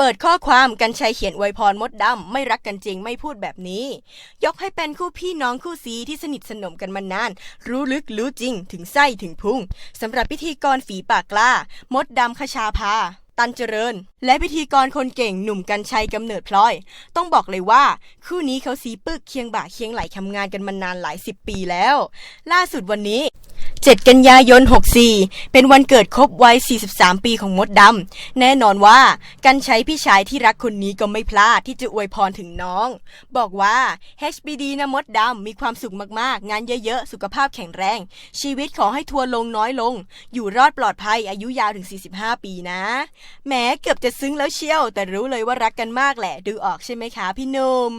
เปิดข้อความกันชัยเขียนอวยพรมดดำไม่รักกันจริงไม่พูดแบบนี้ ยกให้เป็นคู่พี่น้องคู่ซีที่สนิทสนมกันมานาน รู้ลึกรู้จริงถึงไส้ถึงพุงสำหรับพิธีกรฝีปากกล้า มดดำคชาภาตันเจริญ และพิธีกรคนเก่งหนุ่มกัญชัยกำเนิดพลอย ต้องบอกเลยว่า คู่นี้เขาสีปึกเคียงบ่าเคียงไหลทำงานกันมานานหลายสิบปีแล้ว ล่าสุดวันนี้ 7 กันยายน 64 เป็นวันเกิดครบวัย 43 ปีของมดดำ แน่นอนว่ากันใช้พี่ชายที่รักคนนี้ก็ไม่พลาดที่จะอวยพรถึงน้อง บอกว่า HBD นะมดดำ มีความสุขมากๆ งานเยอะๆ สุขภาพแข็งแรง ชีวิตขอให้ทัวร์ลงน้อยลง อยู่รอดปลอดภัยอายุยาวถึง 45 ปีนะแหม้เกือบจะซึ้งแล้วเชียว แต่รู้เลยว่ารักกันมากแหละ ดูออกใช่ไหมคะพี่นุ่ม